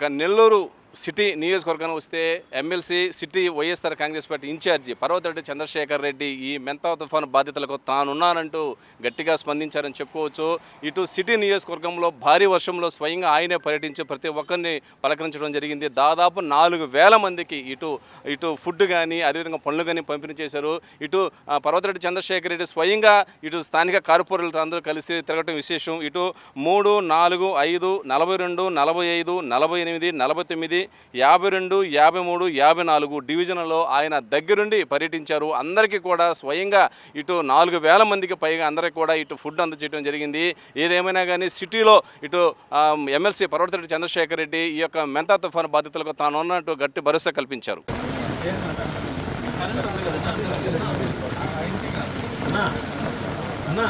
Nellore city నియోజకవర్గం వస్తే MLC city YSR Congress party incharge Parvathareddy Chandrasekhar Reddy ఈ మెంతా తుఫాను బాధ్యతలకు తానున్నానంటూ గట్టిగా స్పందించారని చెప్పుకోవచ్చు. ఇటు సిటీ నియోజకవర్గంలో భారీ వర్షంలో స్వయంగా ఆయనే పర్యటించి ప్రతి ఒక్కరిని పలకరించడం జరిగింది. దాదాపు నాలుగు వేల మందికి ఇటు ఇటు ఫుడ్ కానీ అదేవిధంగా పనులు కానీ పంపిణీ చేశారు ఇటు పర్వతరెడ్డి చంద్రశేఖర్ రెడ్డి స్వయంగా ఇటు స్థానిక కార్పొరేటర్లతో అందరూ కలిసి తిరగటం విశేషం. ఇటు మూడు నాలుగు ఐదు నలభై రెండు నలభై ఐదు నలభై ఎనిమిది నలభై తొమ్మిది యాభై రెండు యాభై మూడు యాభై నాలుగు డివిజన్లలో ఆయన దగ్గరుండి పర్యటించారు. అందరికీ కూడా స్వయంగా ఇటు నాలుగు వేల మందికి పైగా అందరికీ కూడా ఇటు ఫుడ్ అందజేయడం జరిగింది. ఏదేమైనా కానీ సిటీలో ఇటు ఎమ్మెల్సీ పర్వతరెడ్డి చంద్రశేఖర్ రెడ్డి ఈ యొక్క మెంతా తుఫాను బాధితులకు తాను ఉన్నట్టు గట్టి భరోసా కల్పించారు. రా